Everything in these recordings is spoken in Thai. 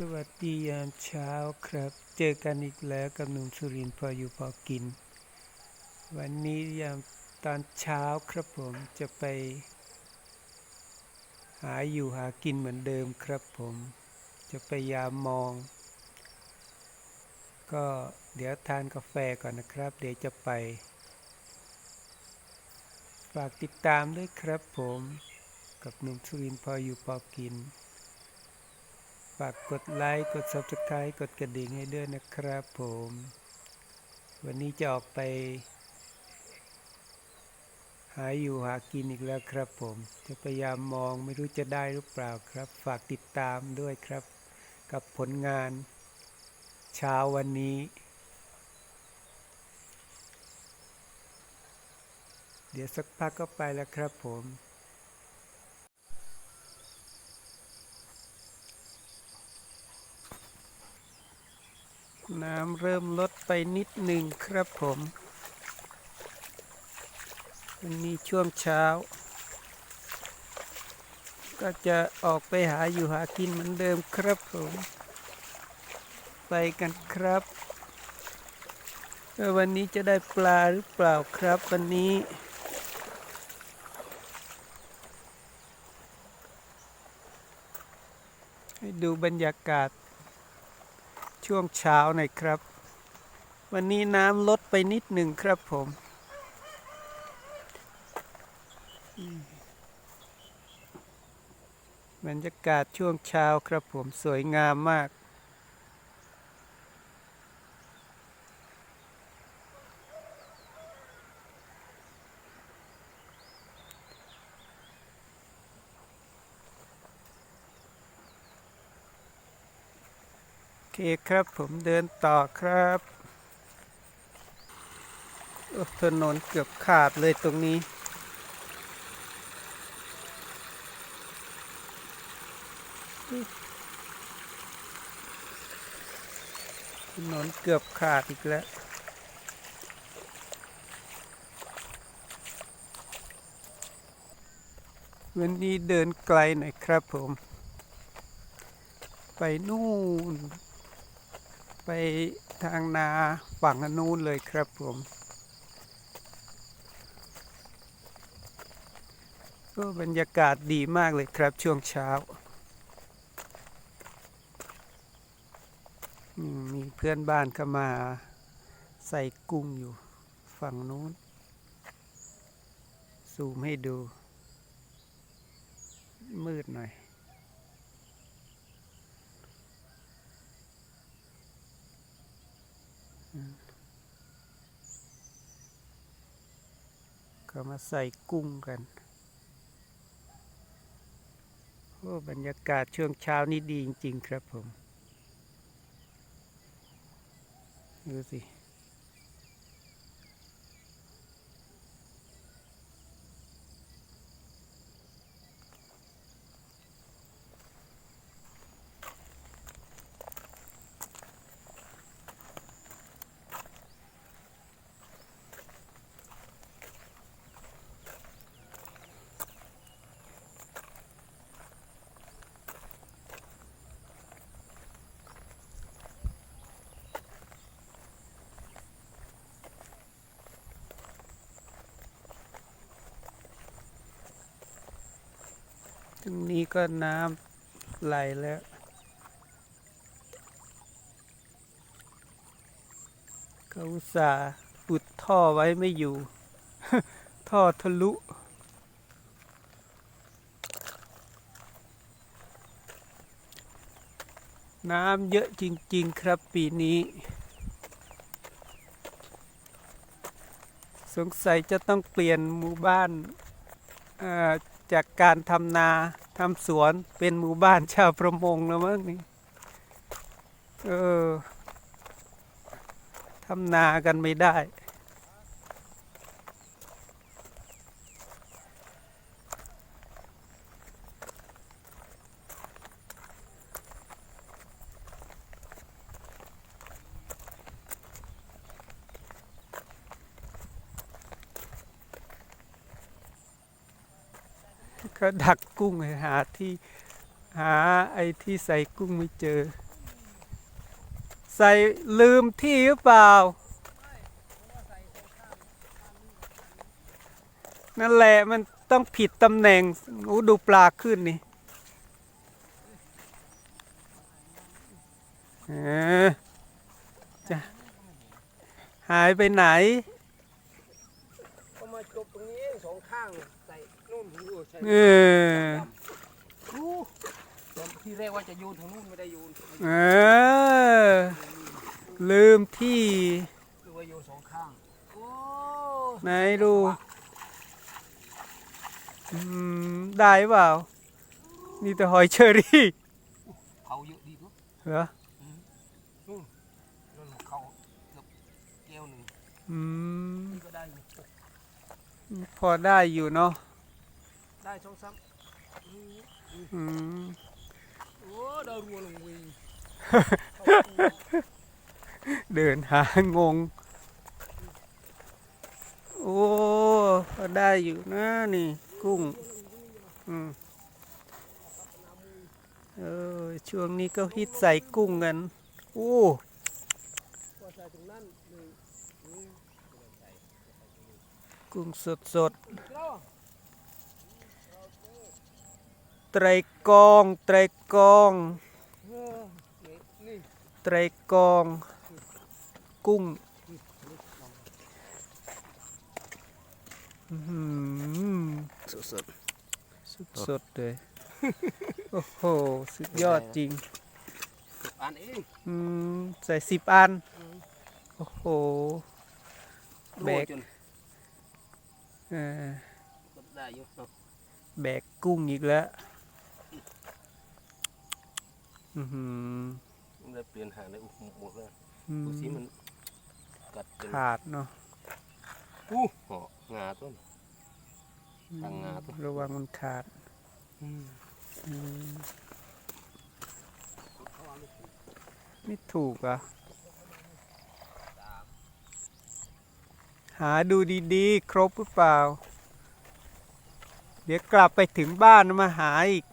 สวัสดียามเช้าครับ เจอกันอีกแล้วกับหนุ่มสุรินทร์พออยู่พอกิน วันนี้ยามตอนเช้าครับผมจะไป หาอยู่หากินเหมือนเดิมครับผม จะไปยามมอง ก็เดี๋ยวทานกาแฟก่อนนะครับ เดี๋ยวจะไป ฝากติดตามด้วยครับผม กับหนุ่มสุรินทร์พออยู่พอกิน ฝากกดไลค์กด Subscribe กดกระดิ่งให้ด้วยนะครับผม วันนี้จะออกไป หาอยู่หากินอีกแล้วครับผม จะพยายามมองไม่รู้จะได้หรือเปล่าครับ ฝากติดตามด้วยครับ กับผลงาน เช้าวันนี้ เดี๋ยวสักพักก็ไปแล้วครับผม น้ำเริ่มลดไปนิดหนึ่งครับผมวันนี้ช่วงเช้า ก็จะออกไปหาอยู่หากินเหมือนเดิมครับผม ไปกันครับ วันนี้จะได้ปลาหรือเปล่าครับวันนี้ให้ดูบรรยากาศ ช่วงเช้าหน่อยครับ วันนี้น้ำลดไปนิดหนึ่งครับผมอืมบรรยากาศช่วงเช้าครับผมสวยงามมาก เคครับผมเดินต่อครับถนนเกือบขาดเลยตรงนี้ ถนนเกือบขาดอีกแล้ว วันนี้เดินไกลหน่อยครับผม ไปนู่น ไปทางนาฝั่งนู้นเลยครับผม ก็บรรยากาศดีมากเลยครับช่วงเช้ามมีเพื่อนบ้านเข้ามาใส่กุ้งอยู่ฝั่งนู้น ซูมให้ดู มืดหน่อย ก็มาใส่กุ้งกันโอ้บรรยากาศช่วงเช้านี่ดีจริง ๆ ครับผม ดูสิ ตรงนี้ก็น้ำไหลแล้วเขาสาห์อุดท่อไว้ไม่อยู่ ท่อทะลุน้ำเยอะจริง ๆ ครับปีนี้ สงสัยจะต้องเปลี่ยนหมู่บ้านอ่อ จากการทำนาทำสวนเป็นหมู่บ้านชาวประมงแล้วมั้งนี่เออทำนากันไม่ได้ ก็ดักกุ้งหาที่หาไอ้ที่ใส่กุ้งไม่เจอ ใส่ลืมที่หรือเปล่า นั่นแหละมันต้องผิดตำแหน่งโอ้ดูปลาขึ้นนี่เออจะหายไปไหนก็มาจบตรงนี้เองสองข้าง เออครูตอนที่แรกว่าจะโยนทางนู้นไม่ได้โยนเออลืมที่คือว่าโยนสองข้างโอ้ไหนดูอืมได้เปล่า นี่แต่หอยเชอรี่เขาเยอะดีทุกเหรอนู่นนั่นของเขาเกือบแก้วหนึ่งอืมนี่ก็ได้อยู่พอได้อยู่เนาะ ได้ช่องซ้ำอืมอืมโอ้ดาวรัวลงเวีเดินหางง โอ้พอได้อยู่นะนี่กุ้ง อืมเออช่วงนี้ก็ฮิตใส่กุ้งกัน โอ้พอใส่ตรงนั้นหนึ่งอืมกุ้งสดสด อีกแล้ว ๆ ไตรกองไตรกองเออนี่นี่ไตรกอง กุ้งอื้อหือสดสดสุดสดๆเลยโอ้โห สุดยอดจริงอันเองอืมใส่สิบอันอืมโอ้โหโรแบยกจนเออก็ได้อยู่เนาะแบกกุ้งอีกแล้ว อือหือได้เปลี่ยนหางได้อุหมดเลยอืมดูสิมันกัดจนขาดเนาะอู้หองาต้นทางงาตัว ระวังมันขาดอืมอืมไม่ถูกอะ หาดูดีๆ ครบหรือเปล่า เดี๋ยวกลับไปถึงบ้านมาหาอีก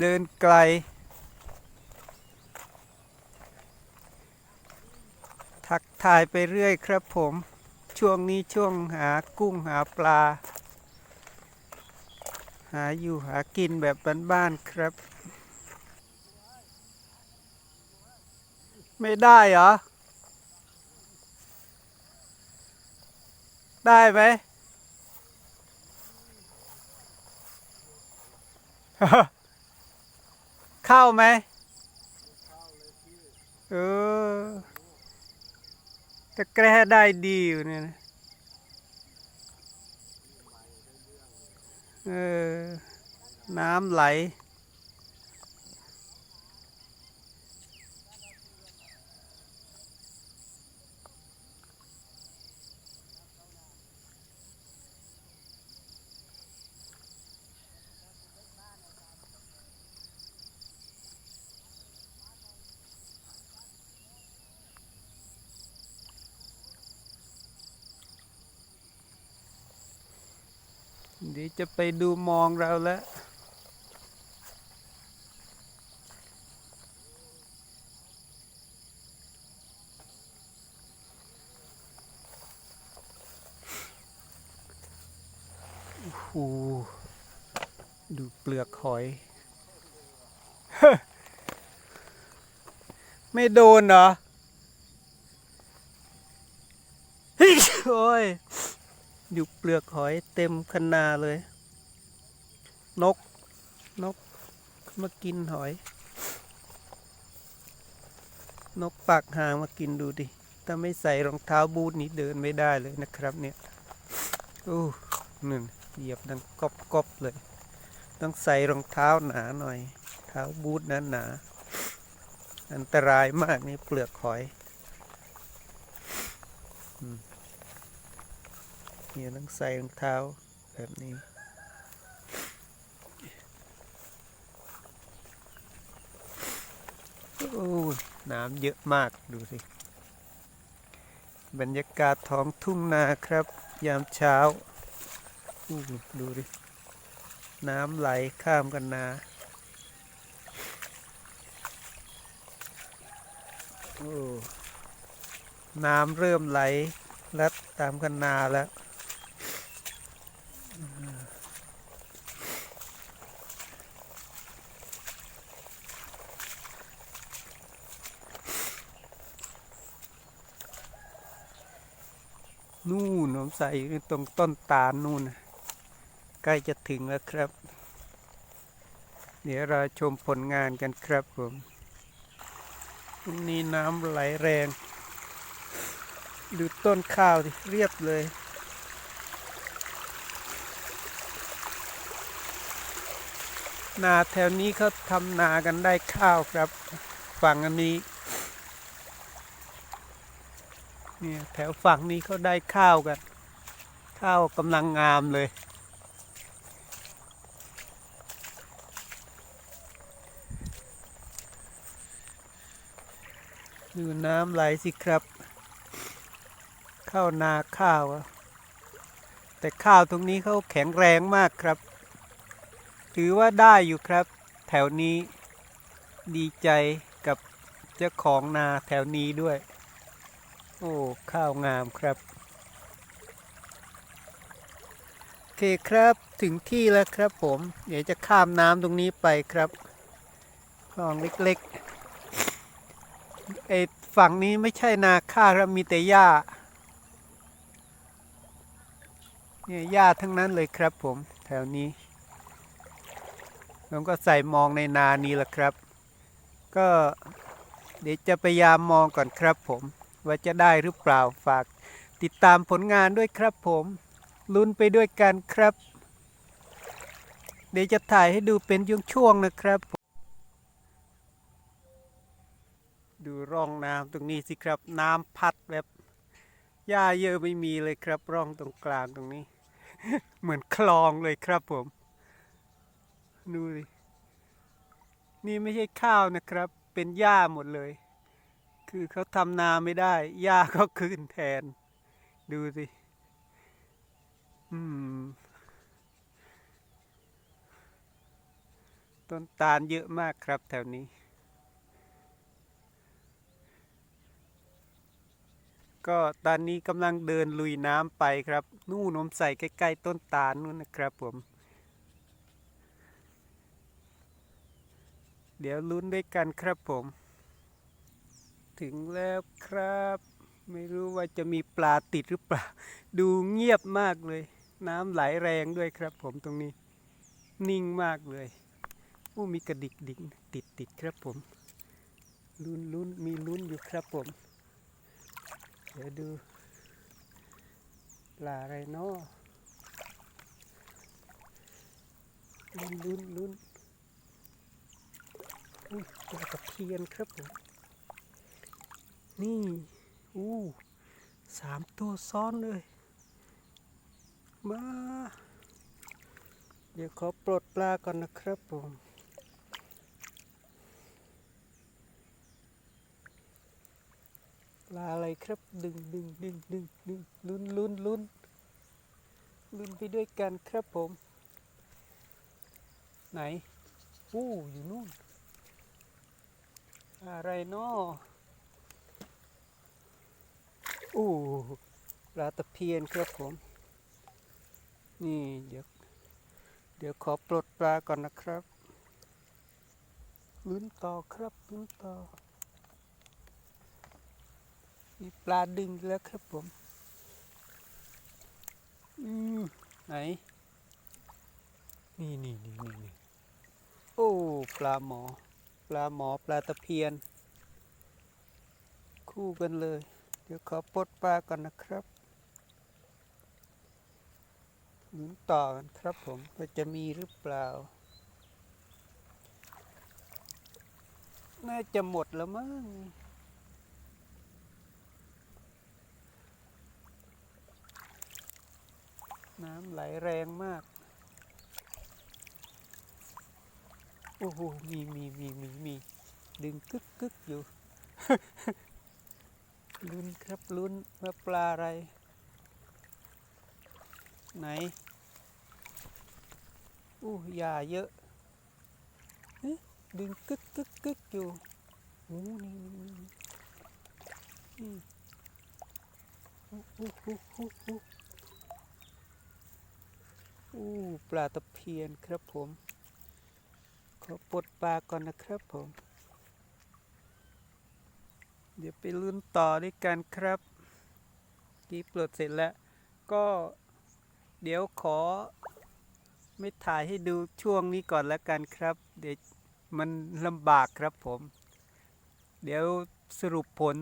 เดินไกล ทักทายไปเรื่อยครับผม ช่วงนี้ช่วงหากุ้งหาปลา หาอยู่หากินแบบบ้านๆครับ ไม่ได้เหรอ ได้ไหม เข้าไหมเออแต่แกล้ได้ดีอยู่เนี่ยเออ น้ำไหล ดี๋ยวจะไปดูมองเราแล้วโอ้โหดูเปลือกหอย ไม่โดนเหรอเฮ้ยโอ้ย อยู่เปลือกหอยเต็มคันนาเลย นก นกมากินหอย นกปากหางมากินดูดิ ถ้าไม่ใส่รองเท้าบูทนี่เดินไม่ได้เลยนะครับเนี่ยโอ้หนึ่นเหยียบดังกอบกอบๆเลย ต้องใส่รองเท้าหนาหน่อย เท้าบูทหนาหนา อันตรายมากนี่เปลือกหอย เนี่ยต้องใส่รองเท้าแบบนี้ โอ้ยน้ำเยอะมากดูสิ บรรยากาศท้องทุ่งนาครับ ยามเช้าอู้ดูดิ น้ำไหลข้ามกันนาโอ้น้ำเริ่มไหลลัดตามคันนาแล้ว นู่นผมใส่ตรงต้นตาลนู่นใกล้จะถึงแล้วครับ เดี๋ยวเราชมผลงานกันครับผมนี้น้ำไหลแรง ดูต้นข้าวที่เรียบเลยนาแถวนี้เขาทำนากันได้ข้าวครับ ฝั่งอันนี้ เนี่ยแถวฝั่งนี้เขาได้ข้าวกัน ข้าวกำลังงามเลยดูน้ำไหลสิครับเข้านาข้าว แต่ข้าวตรงนี้เขาแข็งแรงมากครับ ถือว่าได้อยู่ครับ แถวนี้ดีใจกับเจ้าของนาแถวนี้ด้วย โอ้ข้าวงามครับ โอเคครับถึงที่แล้วครับผม เดี๋ยวจะข้ามน้ำตรงนี้ไปครับคลองเล็กๆไอฝั่งนี้ไม่ใช่นาข้าวครับมีแต่หญ้าเนี่ยหญ้าทั้งนั้นเลยครับผมแถวนี้ผมก็ใส่มองในนานี้แหละครับ ก็เดี๋ยวจะพยายามมองก่อนครับผม ว่าจะได้หรือเปล่าฝากติดตามผลงานด้วยครับผมลุ้นไปด้วยกันครับ เดี๋ยวจะถ่ายให้ดูเป็นช่วงๆนะครับ ดูร่องน้ำตรงนี้สิครับ น้ำพัดแบบหญ้าเยอะไม่มีเลยครับ ร่องตรงกลางตรงนี้ เหมือนคลองเลยครับผม ดูดินี่ไม่ใช่ข้าวนะครับ เป็นหญ้าหมดเลย คือเขาทำนาไม่ได้หญ้าก็ขึ้นแทน ดูสิ อืม ต้นตาลเยอะมากครับแถวนี้ ก็ตอนนี้กำลังเดินลุยน้ำไปครับ นู่นนมใส่ใกล้ๆต้นตาลนู่นนะครับผม เดี๋ยวลุ้นด้วยกันครับผม ถึงแล้วครับ ไม่รู้ว่าจะมีปลาติดหรือเปล่า ดูเงียบมากเลย น้ำไหลแรงด้วยครับ ผมตรงนี้ นิ่งมากเลยอู้มีกระดิกดิกติดติดครับผม ลุ้นลุ้นมีลุ้นอยู่ครับผม เดี๋ยวดูปลาอะไรเนาะลุ้นลุ้นลุ้นอุ้ยปลาตะเพียนครับผม นี่ อู้สามตัวซ้อนเลยมาเดี๋ยวขอปลดปลาก่อนนะครับผมปลาอะไรครับ ดึงดึงดึงดึงดึงลุ้นลุ้นลุ้นลุ้นไปด้วยกันครับผม ไหน อู้อยู่นู่น อะไรเนาะ อ้ปลาตะเพียนครับผม นี่เดี๋ยวเดี๋ยวขอปลดปลาก่อนนะครับลุ้นต่อครับลุ้นต่อ มีปลาดึงแล้วครับผม อืมไหน นี่นี่นี่นี่นี่โอ้ ปลาหมอ ปลาหมอปลาตะเพียน คู่กันเลย ดี๋ยวขอปลดปลาก่อนนะครับลุ้นต่อกันครับผมว่าจะมีหรือเปล่า น่าจะหมดแล้วมั้งน้ำไหลแรงมาก โอ้โห มีมีมีมีมี ดึงกึกกึกอยู่ ลุ้นครับลุ้นว่าปลาอะไร ไหน อู้ยาเยอะเอ๊ะดึงกึกกึกกึกอยู่โอ้นี่นี่นี่อืมอู้อู้อู้อู้อู้อู้ปลาตะเพียนครับผม ขอปลดปลาก่อนนะครับผม เดี๋ยวไปลุ้นต่อด้วยกันครับกีปลดเสร็จแล้ว ก็เดี๋ยวขอไม่ถ่ายให้ดูช่วงนี้ก่อนแล้วกันครับ เดี๋ยวมันลำบากครับผม เดี๋ยวสรุปผล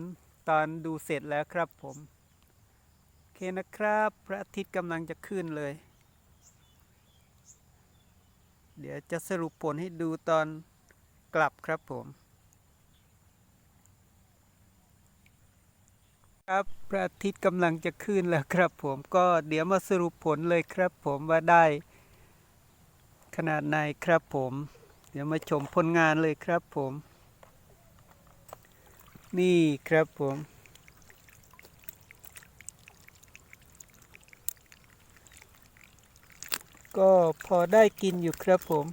ตอนดูเสร็จแล้วครับผม โอเคนะครับ พระอาทิตย์กำลังจะขึ้นเลย เดี๋ยวจะสรุปผลให้ดูตอนกลับครับผม ครับพระอาทิตย์กำลังจะขึ้นแล้วครับผมก็เดี๋ยวมาสรุปผลเลยครับผมว่าได้ ขนาดไหนครับผม เดี๋ยวมาชมผลงานเลยครับผม นี่ครับผม ก็พอได้กินอยู่ครับผม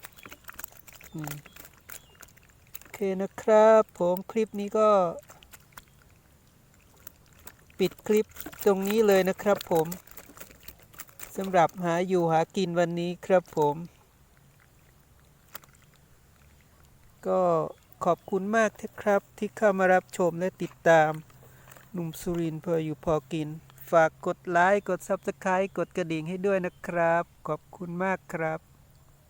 โอเคนะครับผมคลิปนี้ก็ ปิดคลิปตรงนี้เลยนะครับผมสำหรับหาอยู่หากินวันนี้ครับผม ก็ขอบคุณมากนะครับที่เข้ามารับชมและติดตามหนุ่มสุรินทร์พออยู่พอกิน ฝากกดไลค์กด Subscribe กดกระดิ่งให้ด้วยนะครับ ขอบคุณมากครับ